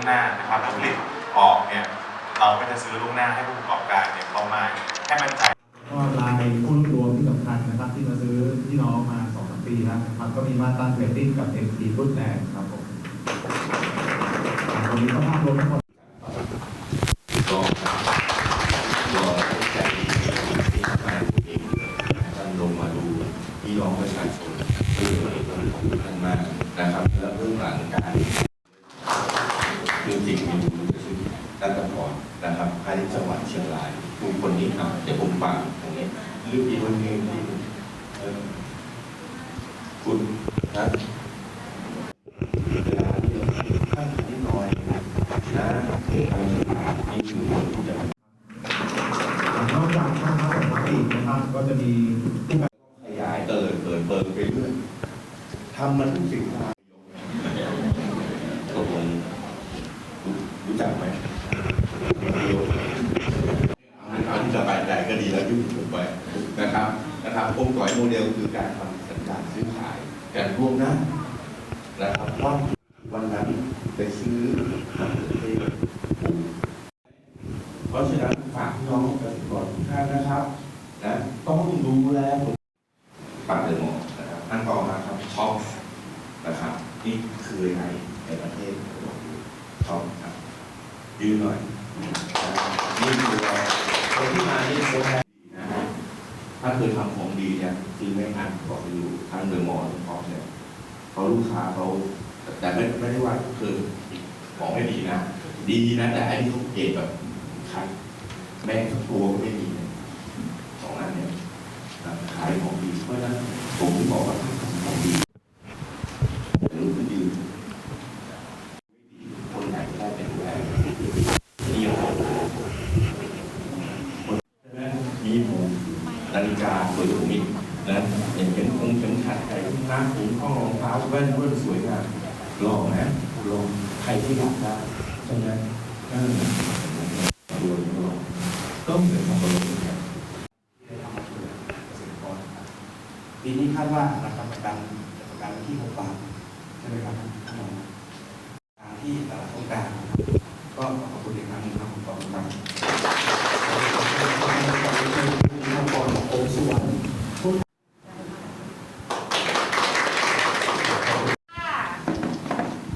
งหน้านะครับผลผลิตออกเนี่ยเราก็จะซื้อล่วงหน้าให้ผู้ประกอบการเนี่ยเข้ามาให้มั่นใจก็รายผู้รวมที่สำคัญนะครับ ที่มาซื้อพี่น้องมาสองสามปีแล้วนะครับก็มีมาตราเทรดดิ้งกับเอ็มซีรุ่นแรกครับผมวันนี้ก็ภาพรวมทั้งหมด ก็ก็ใจดีที่มาเองท่านลงมาดูพี่น้องประชาชนเพื่อขอบคุณท่านมากนะครับ และเรื่องหลังการเรื่องจริงมีอยู่ซึ่งรัตพรนะครับภายในจังหวัดเชียงราย บุคคลนี้ครับเดี๋ยวผมฝากตรงนี้เรื่องอีกวันหนึงที่เอ่อคุณนะเวลาที่เราท่านนิดหน่อยนะนี่คือคนที่จะ นอกจากช่างภาพปกตินะครับ ก็จะมีผู้แบบ ขยายเติร์เปิดเปิดไปเรื่อยทำมันทุกสิ่งทุกอย่างตกลงรู้รู้จักไหมเอาที่สบายใจก็ดีแล้วที่ผมไปนะครับนะครับองค์ก่อยโมเดลคือการทำสัญญาซื้อขาย การร่วมหน้านะครับว่าวันนั้นไปซื้อมะเขือเทศปลูกเพราะฉะนั้นฝากพี่น้องเกษตรกรทุกท่านนะครับนะต้องดูแลผล ปากเดโมนะครับอันต่อมาครับช็อปนะครับนี่คือไหนในประเทศช็อปครับยืนหน่อยนะครับนี่คือเราคนที่มานี่คนแรกดีนะฮะถ้าเคยทำของดีเนี่ยซื้อไม่อันบอกไปดูทางเดอะมอลล์ช็อปเนี่ยเขาลูกค้าเขาแต่ไม่ไม่ได้ว่าคือของไม่ดี นะ ดีนะแต่อันนี้เขาเก็บแบบคัดแม่งทั้งตัวก็ไม่มีนะสองอันเนี่ย ขายของดีเพราะฉะนั้นผมถึงบอกว่าถ้าทำของดีหรือคนยืนคนไหนได้เป็นแหวนนี่โอ้โหใช่ไหมมีหมูนาฬิกาสวยกว่าผมอีกนะอย่างเข็มคงเข็มขัดใส่น้ำถุงข้องรองเท้าแว่นเพื่อนสวยงามลองนะลองใครที่อยากได้ใช่ไหมเออรวยก็ลองก็เหมือนกับคนอื่นครับ ปีนี้คาดว่าราครับประกันประกันที่6บาทใช่ไหมครับท่านรองตามที่ตลาดต้องการนะครับก็ขอบคุณอีกครั้งหนึงครับผมขอบคุณครับขอบคุณโอมสุวรรณ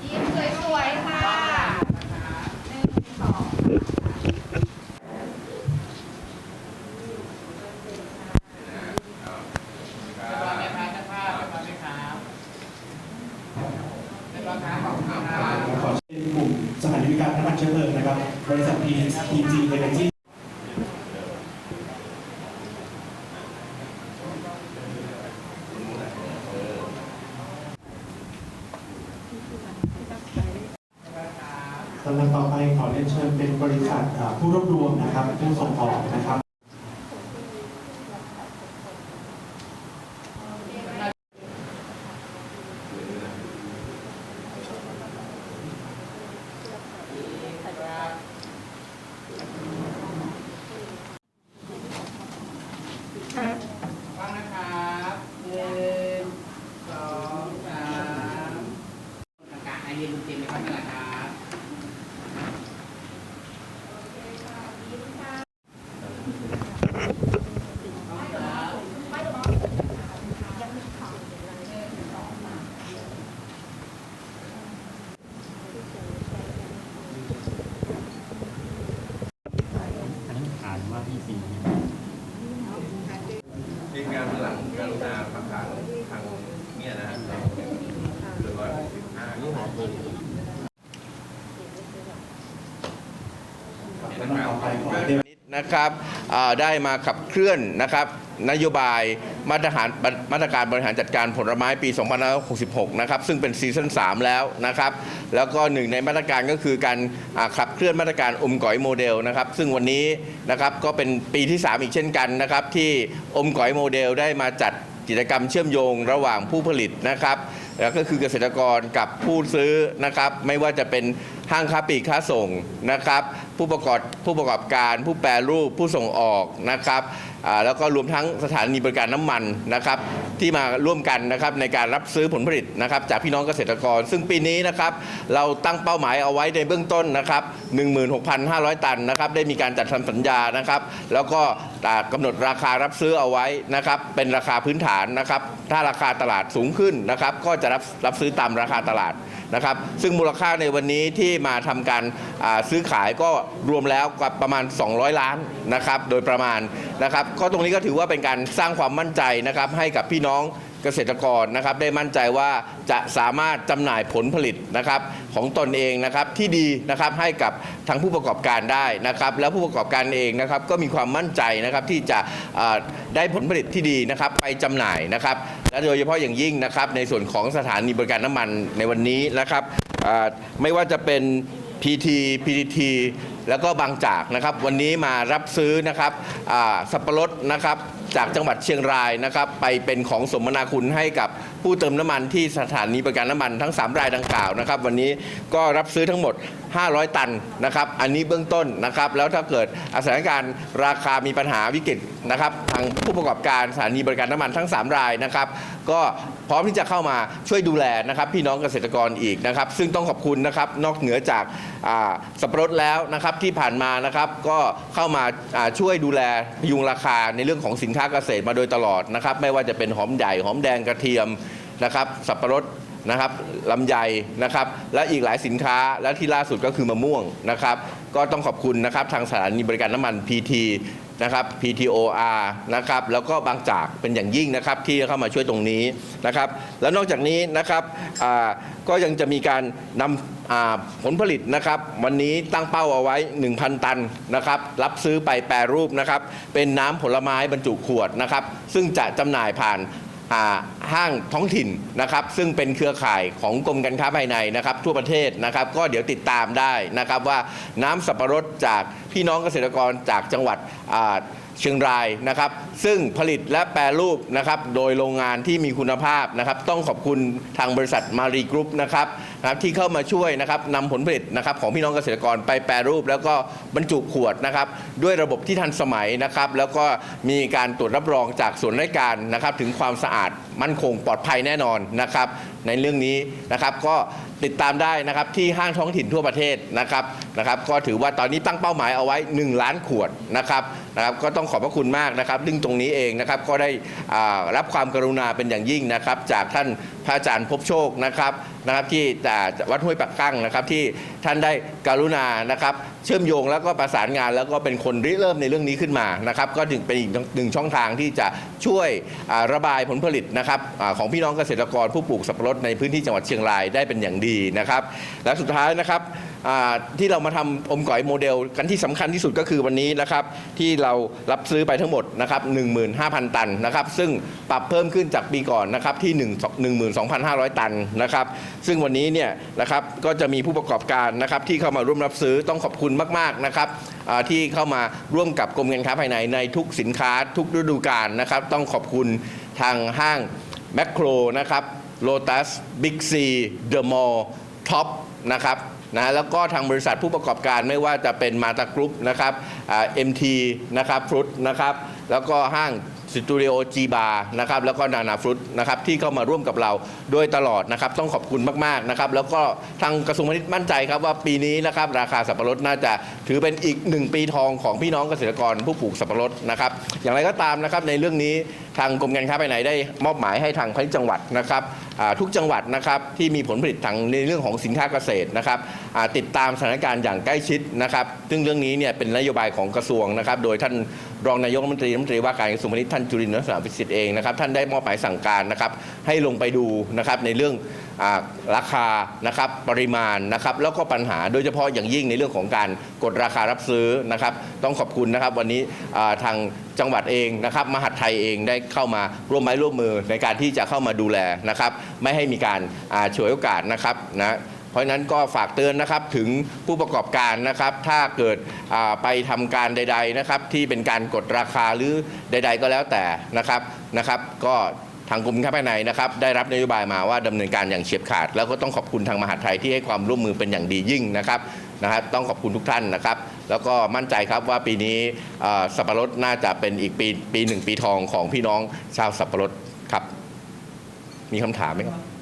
ยิ้มสวยๆค่ะหนึ่งสอง ขอเชิญกลุ่มสถานีบริการน้ำมันเชื้อเพลิง บริษัทพีจีเอเนจีำดับต่อไปขอเรียนเชิญเป็นบริษัทอ่าผู้รวบรวมนะครับ ผู้ส่งออกนะครับ ฟังนะครับหนึ่งสองสามกลางๆให้ยืนเต็มๆนะครับนั่นแหละครับ ทีมงหลังกรุณาประกาศทางเนี่ยนะเดือนร้อยหกสิบห้านี่หอมเลยลำดับต่อไปขอเรียนะครับได้มาขับเคลื่อนนะครับ นโยบาย มาตรฐานมาตรการบริหารจัดการผลไม้ปี 2566 นะครับ ซึ่งเป็นซีซั่น 3 แล้วนะครับ แล้วก็หนึ่งในมาตรการก็คือการขับเคลื่อนมาตรการอมก๋อยโมเดลนะครับ ซึ่งวันนี้นะครับก็เป็นปีที่ 3 อีกเช่นกันนะครับ ที่อมก๋อยโมเดลได้มาจัดกิจกรรมเชื่อมโยงระหว่างผู้ผลิตนะครับแล้วก็คือเกษตรกรกับผู้ซื้อนะครับ ไม่ว่าจะเป็นห้างค้าปลีกค้าส่งนะครับ ผู้ประกอบผู้ประกอบการ ผู้แปรรูปผู้ส่งออกนะครับ แล้วก็รวมทั้งสถานีบริการน้ำมันนะครับที่มาร่วมกันนะครับในการรับซื้อผลผลิตนะครับจากพี่น้องเกษตรกร ซึ่งปีนี้นะครับเราตั้งเป้าหมายเอาไว้ในเบื้องต้นนะครับ16,500 ตันนะครับได้มีการจัดทำสัญญานะครับ แล้วก็กำหนดราคารับซื้อเอาไว้นะครับเป็นราคาพื้นฐานนะครับถ้าราคาตลาดสูงขึ้นนะครับก็จะรับรับซื้อตามราคาตลาด นะครับ ซึ่งมูลค่าในวันนี้ที่มาทำการซื้อขายก็รวมแล้วกับประมาณ 200 ล้านนะครับ โดยประมาณนะครับ ก็ตรงนี้ก็ถือว่าเป็นการสร้างความมั่นใจนะครับให้กับพี่น้อง เกษตรกรนะครับได้มั่นใจว่าจะสามารถจำหน่ายผลผลิตนะครับของตนเองนะครับที่ดีนะครับให้กับทางผู้ประกอบการได้นะครับ แล้วผู้ประกอบการเองนะครับก็มีความมั่นใจนะครับที่จะได้ผลผลิตที่ดีนะครับไปจำหน่ายนะครับและโดยเฉพาะอย่างยิ่งนะครับในส่วนของสถานีบริการน้ำมันในวันนี้นะครับไม่ว่าจะเป็น PT PTT แล้วก็บางจากนะครับวันนี้มารับซื้อนะครับสับปะรดนะครับจากจังหวัดเชียงรายนะครับไปเป็นของสมนาคุณให้กับผู้เติมน้ำมันที่สถานีบริการน้ำมันทั้ง 3 รายดังกล่าวนะครับวันนี้ก็รับซื้อทั้งหมด 500 ตันนะครับอันนี้เบื้องต้นนะครับแล้วถ้าเกิดสถานการณ์ราคามีปัญหาวิกฤต นะครับทางผู้ประกอบการสถานีบริการน้ำมันทั้ง 3 รายนะครับ ก็พร้อมที่จะเข้ามาช่วยดูแลนะครับ พี่น้องเกษตรกรอีกนะครับ ซึ่งต้องขอบคุณนะครับนอกเหนือจากอ่าสับปะรดแล้วนะครับที่ผ่านมานะครับก็เข้ามาอ่าช่วยดูแลพยุงราคาในเรื่องของสินค้าเกษตรมาโดยตลอดนะครับ ไม่ว่าจะเป็นหอมใหญ่หอมแดงกระเทียมนะครับสับปะรดนะครับลำไยนะครับและอีกหลายสินค้าและที่ล่าสุดก็คือมะม่วงนะครับ ก็ต้องขอบคุณนะครับทางสถานีบริการน้ำมัน PT นะครับ PTOR นะครับแล้วก็บางจากเป็นอย่างยิ่งนะครับที่เข้ามาช่วยตรงนี้นะครับ แล้วนอกจากนี้นะครับก็ยังจะมีการนำผลผลิตนะครับ วันนี้ตั้งเป้าเอาไว้ 1,000 ตันนะครับ รับซื้อไปแปรรูปนะครับ เป็นน้ำผลไม้บรรจุขวดนะครับ ซึ่งจะจำหน่ายผ่านอ ห้างท้องถิ่นนะครับซึ่งเป็นเครือข่ายของกรมการค้าภายในนะครับทั่วประเทศนะครับก็เดี๋ยวติดตามได้นะครับว่าน้ำสับปะรดจากพี่น้องเกษตรกรจากจังหวัดเชียงรายนะครับ ซึ่งผลิตและแปรรูปนะครับ โดยโรงงานที่มีคุณภาพนะครับ ต้องขอบคุณทางบริษัทมารีกรุ๊ปนะครับนะครับที่เข้ามาช่วยนะครับนำผลผลิตนะครับของพี่น้องเกษตรกรไปแปรรูป แล้วก็บรรจุขวดนะครับ ด้วยระบบที่ทันสมัยนะครับ แล้วก็มีการตรวจรับรองจากส่วนราชการนะครับ ถึงความสะอาดมั่นคงปลอดภัยแน่นอนนะครับ ในเรื่องนี้นะครับก็ติดตามได้นะครับที่ห้างท้องถิ่นทั่วประเทศนะครับนะครับ ก็ถือว่าตอนนี้ตั้งเป้าหมายเอาไว้ 1 ล้านขวดนะครับนะครับก็ต้องขอบพระคุณมากนะครับซึ่งตรงนี้เองนะครับก็ได้รับความกรุณาเป็นอย่างยิ่งนะครับ จากท่านพระอาจารย์ภพบโชคนะครับนะครับที่อ่วัดห้วยปักกั้งนะครับที่ท่านได้กรุณานะครับ เชื่อมโยงแล้วก็ประสานงานแล้วก็เป็นคนริเริ่มในเรื่องนี้ขึ้นมานะครับก็ถึงเป็นอีกหนึ่งช่องทางที่จะช่วยระบายผลผลิตนะครับอของพี่น้องเกษตรกรผู้ปลูกสับปะรดในพื้นที่จังหวัดเชียงรายได้เป็นอย่างดีนะครับและสุดท้ายนะครับ ที่เรามาทำอมก๋อยโมเดลกันที่สำคัญที่สุดก็คือวันนี้นะครับที่เรารับซื้อไปทั้งหมดนะครับ15,000 ตันนะครับซึ่งปรับเพิ่มขึ้นจากปีก่อนนะครับที่1 12,500 ตันนะครับซึ่งวันนี้เนี่ยนะครับก็จะมีผู้ประกอบการนะครับที่เข้ามาร่วมรับซื้อต้องขอบคุณมากๆนะครับที่เข้ามาร่วมกับกรมการค้าภายในในทุกสินค้าทุกฤดูกาลนะครับต้องขอบคุณทางห้างแมคโครนะครับโลตัสบิ๊กซีเดอะมอลล์ท็อปนะครับ นะแล้วก็ทางบริษัทผู้ประกอบการไม่ว่าจะเป็นมาตากรุ๊ปนะครับเอ็มทีนะครับฟรุตนะครับแล้วก็ห้าง สตูดิโอจีบาร์นะครับแล้วก็นานาฟรุตนะครับที่เข้ามาร่วมกับเราโดยตลอดนะครับต้องขอบคุณมากๆนะครับแล้วก็ทางกระทรวงพาณิชย์มั่นใจครับว่าปีนี้นะครับราคาสับปะรดน่าจะถือเป็นอีกหนึ่งปีทองของพี่น้องเกษตรกรผู้ปลูกสับปะรดนะครับอย่างไรก็ตามนะครับในเรื่องนี้ทางกรมการค้าภายในได้มอบหมายให้ทางพาณิชย์จังหวัดนะครับทุกจังหวัดนะครับที่มีผลผลิตทางในเรื่องของสินค้าเกษตรนะครับติดตามสถานการณ์อย่างใกล้ชิดนะครับซึ่งเรื่องนี้เนี่ยเป็นนโยบายของกระทรวงนะครับโดยท่าน รองนายกรัฐมนตรีรัฐมนตรีว่าการกระทรวงพาณิชย์ท่านจุรินทร์รัตนวิสิทธิ์เองนะครับท่านได้มอบหมายสั่งการนะครับให้ลงไปดูนะครับในเรื่องราคานะครับปริมาณนะครับแล้วก็ปัญหาโดยเฉพาะอย่างยิ่งในเรื่องของการกดราคารับซื้อนะครับ ต้องขอบคุณนะครับวันนี้ทางจังหวัดเองนะครับมหาดไทยเองได้เข้ามาร่วมไม้ร่วมมือในการที่จะเข้ามาดูแลนะครับ ไม่ให้มีการฉวยโอกาสนะครับนะ เพราะฉะนั้นก็ฝากเตือนนะครับถึงผู้ประกอบการนะครับ ถ้าเกิดไปทำการใด ๆนะครับ ที่เป็นการกดราคาหรือใด ๆ ก็แล้วแต่นะครับนะครับ ก็ทางกรมการภายในนะครับได้รับนโยบายมาว่าดำเนินการอย่างเฉียบขาด แล้วก็ต้องขอบคุณทางมหาดไทยที่ให้ความร่วมมือเป็นอย่างดียิ่งนะครับนะครับต้องขอบคุณทุกท่านนะครับ แล้วก็มั่นใจครับว่าปีนี้สับปะรดน่าจะเป็นอีกปีปีหนึ่งปีทองของพี่น้องชาวสับปะรดครับ มีคำถามไหมครับ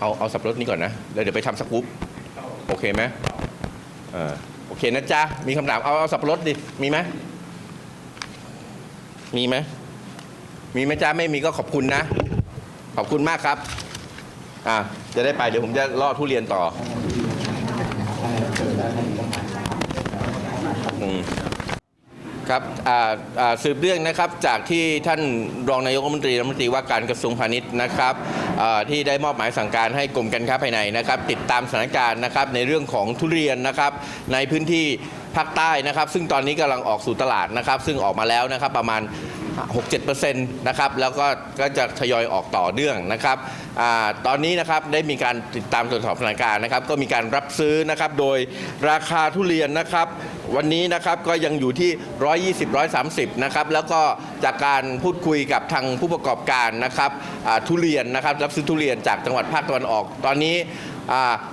เอาเอาสับปะรดนี้ก่อนนะแล้วเดี๋ยวไปทำสกู๊ปโอเคไหมเออโอเคนะจ๊ะ มีคำถาม เอาเอาสับปะรดดิ มีไหมมีไหมมีไหมจ้าไม่มีก็ขอบคุณนะ ขอบคุณมากครับ อ่าจะได้ไปเดี๋ยวผมจะล่อทุเรียนต่ออืมครับอ่าอ่าสืบเรื่องนะครับจากที่ท่านรองนายกรัฐมนตรีรัฐมนตรีว่าการกระทรวงพาณิชย์นะครับ ที่ได้มอบหมายสั่งการให้กรมการค้าภายในนะครับ ติดตามสถานการณ์นะครับในเรื่องของทุเรียนนะครับในพื้นที่ภาคใต้นะครับ ซึ่งตอนนี้กำลังออกสู่ตลาดนะครับ ซึ่งออกมาแล้วนะครับประมาณ 6-7%นะครับแล้วก็ก็จะทยอยออกต่อเนื่องนะครับตอนนี้นะครับได้มีการติดตามตรวจสอบสถานการณ์นะครับ ก็มีการรับซื้อนะครับโดยราคาทุเรียนนะครับ วันนี้นะครับก็ยังอยู่ที่ 120 130นะครับแล้วก็จากการพูดคุยกับทางผู้ประกอบการนะครับทุเรียนนะครับรับซื้อทุเรียนจากจังหวัดภาคตะวันออก ตอนนี้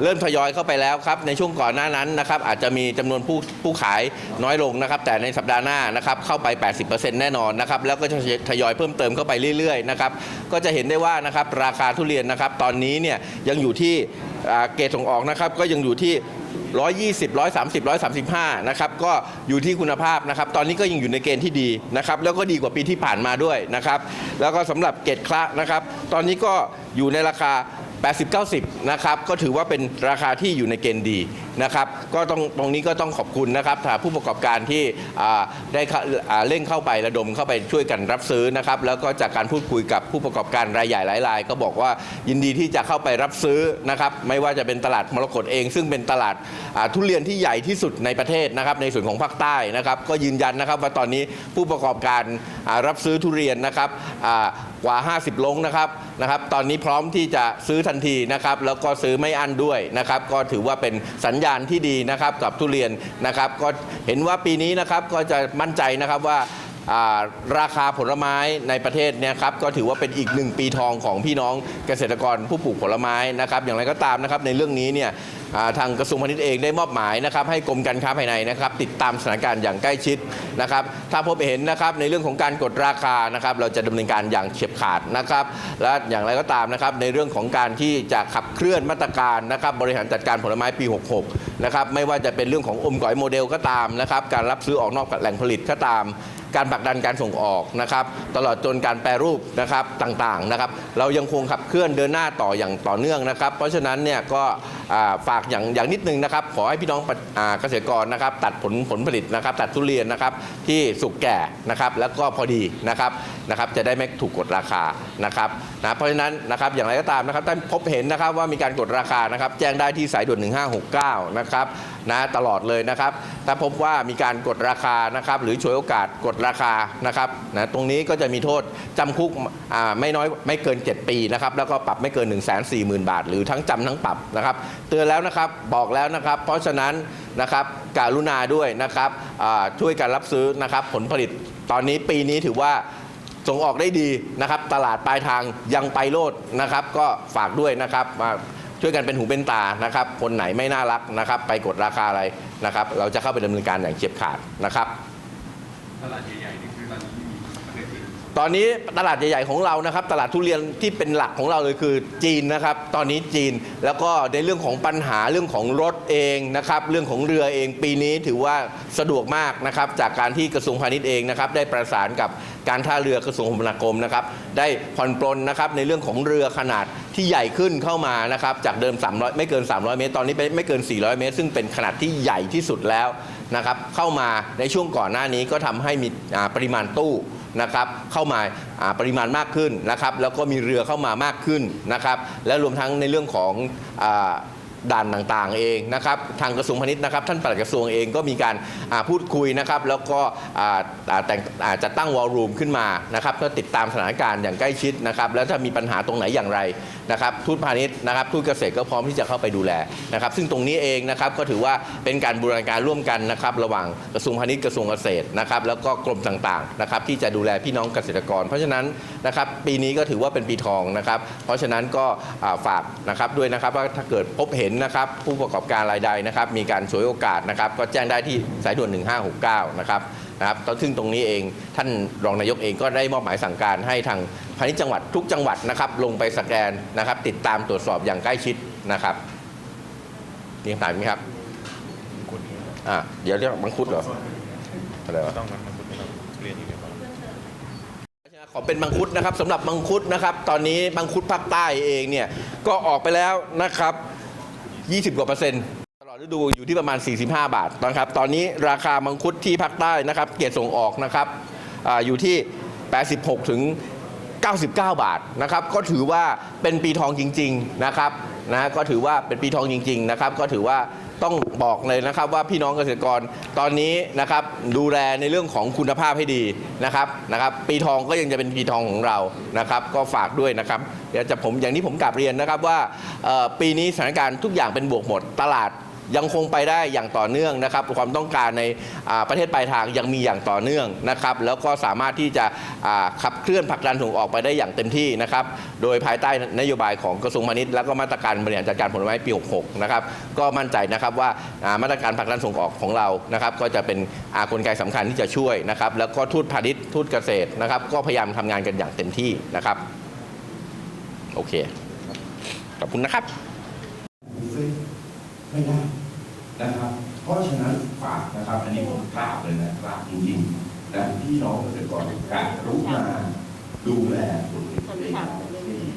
เริ่มทยอยเข้าไปแล้วครับในช่วงก่อนหน้านั้นนะครับอาจจะมีจำนวนผู้ผู้ขายน้อยลงนะครับ แต่ในสัปดาห์หน้านะครับเข้าไป 80%แน่นอนนะครับแล้วก็จะทยอยเพิ่มเติมเข้าไปเรื่อยๆนะครับก็จะเห็นได้ว่านะครับราคาทุเรียนนะครับ ตอนนี้เนี่ยยังอยู่ที่เกรดส่งออกนะครับ ก็ยังอยู่ที่120 130 135 นะครับ ก็อยู่ที่คุณภาพนะครับ ตอนนี้ก็ยังอยู่ในเกณฑ์ที่ดีนะครับ แล้วก็ดีกว่าปีที่ผ่านมาด้วยนะครับ แล้วก็สำหรับเกรดคละนะครับ ตอนนี้ก็อยู่ในราคา 80 90 นะครับ ก็ถือว่าเป็นราคาที่อยู่ในเกณฑ์ดี นะครับก็ต้องตรงนี้ก็ต้องขอบคุณนะครับผู้ประกอบการที่ได้เร่งเข้าไประดมเข้าไปช่วยกันรับซื้อนะครับแล้วก็จากการพูดคุยกับผู้ประกอบการรายใหญ่หลายราย ก็บอกว่ายินดีที่จะเข้าไปรับซื้อนะครับไม่ว่าจะเป็นตลาดมรกตเอง ซึ่งเป็นตลาดทุเรียนที่ใหญ่ที่สุดในประเทศนะครับในส่วนของภาคใต้นะครับก็ยืนยันนะครับว่าตอนนี้ผู้ประกอบการรับซื้อทุเรียนนะครับอ่ากว่า 50 ลงนะครับนะครับ ตอนนี้พร้อมที่จะซื้อทันทีนะครับแล้วก็ซื้อไม่อั้นด้วยนะครับก็ถือว่าเป็นสัญญาาณที่ดีนะครับกับทุเรียนนะครับก็เห็นว่าปีนี้นะครับก็จะมั่นใจนะครับว่า ราคาผลไม้ในประเทศเนี่ยครับก็ถือว่าเป็นอีกหนึ่งปีทองของพี่น้องเกษตรกรผู้ปลูกผลไม้นะครับอย่างไรก็ตามนะครับในเรื่องนี้เนี่ยทางกระทรวงพาณิชย์เองได้มอบหมายนะครับให้กรมการค้าภายในนะครับติดตามสถานการณ์อย่างใกล้ชิดนะครับถ้าพบเห็นนะครับในเรื่องของการกดราคานะครับเราจะดำเนินการอย่างเฉียบขาดนะครับและอย่างไรก็ตามนะครับในเรื่องของการที่จะขับเคลื่อนมาตรการนะครับบริหารจัดการผลไม้ปี 66นะครับไม่ว่าจะเป็นเรื่องของอมก๋อยโมเดลก็ตามนะครับการรับซื้อออกนอกแหล่งผลิตก็ตาม การผลักดันการส่งออกนะครับ ตลอดจนการแปรรูปนะครับต่างๆนะครับ เรายังคงขับเคลื่อนเดินหน้าต่ออย่างต่อเนื่องนะครับ เพราะฉะนั้นเนี่ยก็ ฝากอย่างอย่างนิดนึงนะครับ ขอให้พี่น้องเกษตรกรนะครับ ตัดผลผลผลิตนะครับ ตัดทุเรียนนะครับที่สุกแก่นะครับ แล้วก็พอดีนะครับนะครับ จะได้ไม่ถูกกดราคานะครับนะเพราะฉะนั้นนะครับอย่างไรก็ตามนะครับถ้าพบเห็นนะครับว่ามีการกดราคานะครับ แจ้งได้ที่สายด่วน 1569 นะครับนะตลอดเลยนะครับ ถ้าพบว่ามีการกดราคานะครับ หรือฉวยโอกาสกดราคานะครับนะตรงนี้ก็จะมีโทษจำคุกไม่น้อยไม่เกิน 7 ปีนะครับ แล้วก็ปรับไม่เกิน 1 4 0 0 0 0 บาท หรือทั้งจำทั้งปรับนะครับเตือนแล้วนะครับบอกแล้วนะครับ เพราะฉะนั้นนะครับการุณาด้วยนะครับช่วยกันรับซื้อนะครับ ผลผลิตตอนนี้ปีนี้ถือว่าส่งออกได้ดีนะครับ ตลาดปลายทางยังไปโลดนะครับ ก็ฝากด้วยนะครับมาช่วยกันเป็นหูเป็นตานะครับ คนไหนไม่น่ารักนะครับ ไปกดราคาอะไรนะครับ เราจะเข้าไปดำเนินการอย่างเฉียบขาดนะครับ ตลาดใหญ่ๆนี่ ตอนนี้ตลาดใหญ่ ๆ ของเรานะครับ ตลาดทุเรียนที่เป็นหลักของเราเลยคือจีนนะครับ ตอนนี้จีนแล้วก็ในเรื่องของปัญหาเรื่องของรถเองนะครับ เรื่องของเรือเองปีนี้ถือว่าสะดวกมากนะครับ จากการที่กระทรวงพาณิชย์เองนะครับได้ประสานกับการท่าเรือกระทรวงคมนาคมนะครับ ได้ผ่อนปลนนะครับในเรื่องของเรือขนาดที่ใหญ่ขึ้นเข้ามานะครับ จากเดิม 300 ไม่เกิน 300 เมตร ตอนนี้ไม่เกิน 400 เมตร ซึ่งเป็นขนาดที่ใหญ่ที่สุดแล้วนะครับ เข้ามาในช่วงก่อนหน้านี้ก็ทำให้มีปริมาณตู้ นะครับเข้ามาอ่าปริมาณมากขึ้นนะครับแล้วก็มีเรือเข้ามามากขึ้นนะครับและรวมทั้งในเรื่องของอาด่านต่างๆเองนะครับทางกระทรวงพาณิชย์นะครับท่านปลัดกระทรวงเองก็มีการอ่าพูดคุยนะครับแล้วก็อ่าอ่าแต่งอ่าจัดตั้งวอลลุ่มขึ้นมานะครับเพื่อติดตามสถานการณ์อย่างใกล้ชิดนะครับแล้วถ้ามีปัญหาตรงไหนอย่างไร นะครับทูตพาณิชย์นะครับทูตเกษตรก็พร้อมที่จะเข้าไปดูแลนะครับ ซึ่งตรงนี้เองนะครับก็ถือว่าเป็นการบูรณาการร่วมกันนะครับ ระหว่างกระทรวงพาณิชย์กระทรวงเกษตรนะครับ แล้วก็กรมต่างๆนะครับ ที่จะดูแลพี่น้องเกษตรกร เพราะฉะนั้นนะครับปีนี้ก็ถือว่าเป็นปีทองนะครับ เพราะฉะนั้นก็ฝากนะครับด้วยนะครับว่าถ้าเกิดพบเห็นนะครับผู้ประกอบการรายใดนะครับ มีการฉวยโอกาสนะครับ ก็แจ้งได้ที่สายด่วน 1569 นะครับ นะครับซึ่งตรงนี้เองท่านรองนายกเองก็ได้มอบหมายสั่งการให้ทางพาณิชย์จังหวัดทุกจังหวัดนะครับลงไปสแกนนะครับ ติดตามตรวจสอบอย่างใกล้ชิดนะครับมีคำถามไหมครับอ่าเดี๋ยวเรียกมังคุดเหรออะไรวะต้องมันมันคุณเราเรียนอยู่ในบ้านขอเป็นมังคุดนะครับสำหรับมังคุดนะครับ ตอนนี้มังคุดภาคใต้เองเนี่ยก็ออกไปแล้วนะครับ 20กว่าเปอร์เซ็นต์ตลอด ฤดูอยู่ที่ประมาณ 45 บาทนะครับ ตอนนี้ราคามังคุดที่ภาคใต้นะครับเกียรติส่งออกนะครับออยู่ที่ 86 ถึง 99 บาทนะครับ ก็ถือว่าเป็นปีทองจริง ๆนะครับนะก็ถือว่าเป็นปีทองจริง ๆ นะครับ ก็ถือว่าต้องบอกเลยนะครับว่าพี่น้องเกษตรกรตอนนี้นะครับดูแลในเรื่องของคุณภาพให้ดีนะครับนะครับ ปีทองก็ยังจะเป็นปีทองของเรานะครับ ก็ฝากด้วยนะครับเดี๋ยวจะผมอย่างที่ผมกลับเรียนนะครับว่าปีนี้สถานการณ์ทุกอย่างเป็นบวกหมดตลาด ยังคงไปได้อย่างต่อเนื่องนะครับ ความต้องการในประเทศปลายทางยังมีอย่างต่อเนื่องนะครับ แล้วก็สามารถที่จะขับเคลื่อนผลักดันส่งออกไปได้อย่างเต็มที่นะครับ โดยภายใต้นโยบายของกระทรวงพาณิชย์แล้วก็มาตรการบริหารจัดการผลไม้ปี 66 นะครับ ก็มั่นใจนะครับว่ามาตรการผลักดันส่งออกของเรานะครับ ก็จะเป็นอากลไกสำคัญที่จะช่วยนะครับ แล้วก็ทูตพาณิชย์ทูตเกษตรนะครับ ก็พยายามทำงานกันอย่างเต็มที่นะครับ โอเค ขอบคุณนะครับ ไม่ได้นะครับ เพราะฉะนั้นฝากนะครับ อันนี้ผมกราบเลยนะกราบจริงๆนะพี่น้องเกษตรกรการรู้มาดูแลผลผลิตเอง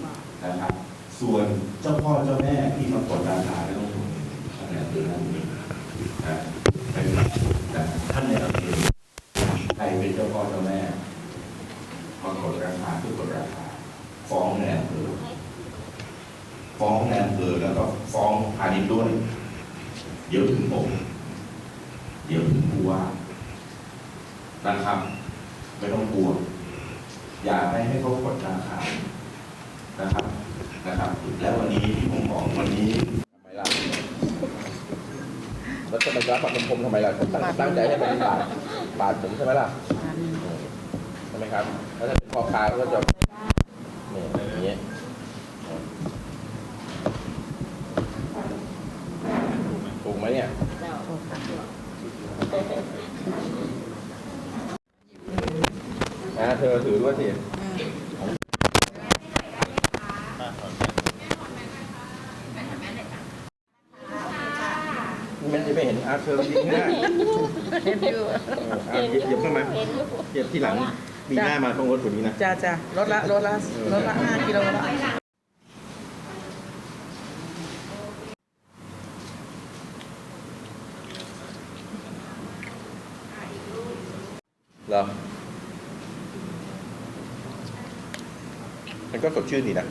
นะครับ ส่วนเจ้าพ่อเจ้าแม่ที่มากดราคาไม่ต้องห่วงท่านในอำเภอท่นนี้นะเป็นนะท่านในอำเภอใครเป็นเจ้าพ่อเจ้าแม่มากดราคาเพื่อกดราคาฟ้องในอำเภอฟ้องในอำเภอแล้วก็ฟ้องพาณิชย์ด้วย เดี๋ยวถึงผม เดี๋ยวถึงผู้ว่า นะครับ ไม่ต้องกลัว อย่าให้ให้เขากดราคานะครับนะครับ แล้ววันนี้ที่ผมบอกวันนี้ทำไมล่ะแล้วจะไปรับบัตรผมทำไมล่ะผมตั้งตั้งใจให้เป็นบาทบาทผมใช่ไหมล่ะใช่ไหมครับแล้วถ้าเป็นพ่อค้าก็จะเนี่ยอย่างเงี้ยถูกไหมเนี่ยอ่า เธอถือด้วยสิมันจะไม่เห็นอาเซอยิงไม่ได้เห็นอยู่เอออะเหยียบเหยียบเข้ามาเหยียบที่หลัง มีหน้ามาต้องรถกว่านี้นะ จ้าจ้าลดละลดละลดละห้ากิโลละ เหรอ มัน ก็สดชื่นดีนะ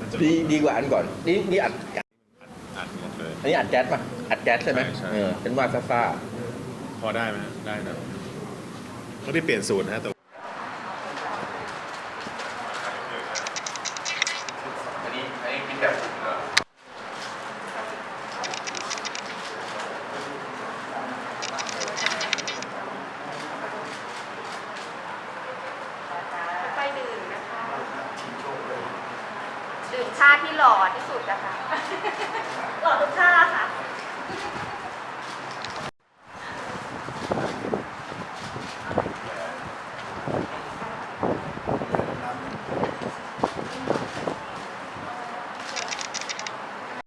มันจะดีดีกว่าอันก่อน นี่นี่อัดอัดหมดเลยอันนี้อัดแก๊สป่ะ อัดแก๊สใช่ไหมใช่ใช่ เออเป็นว่าซ่าพอได้ไหมฮะได้นะไม่ได้เปลี่ยนสูตรนะฮะแต่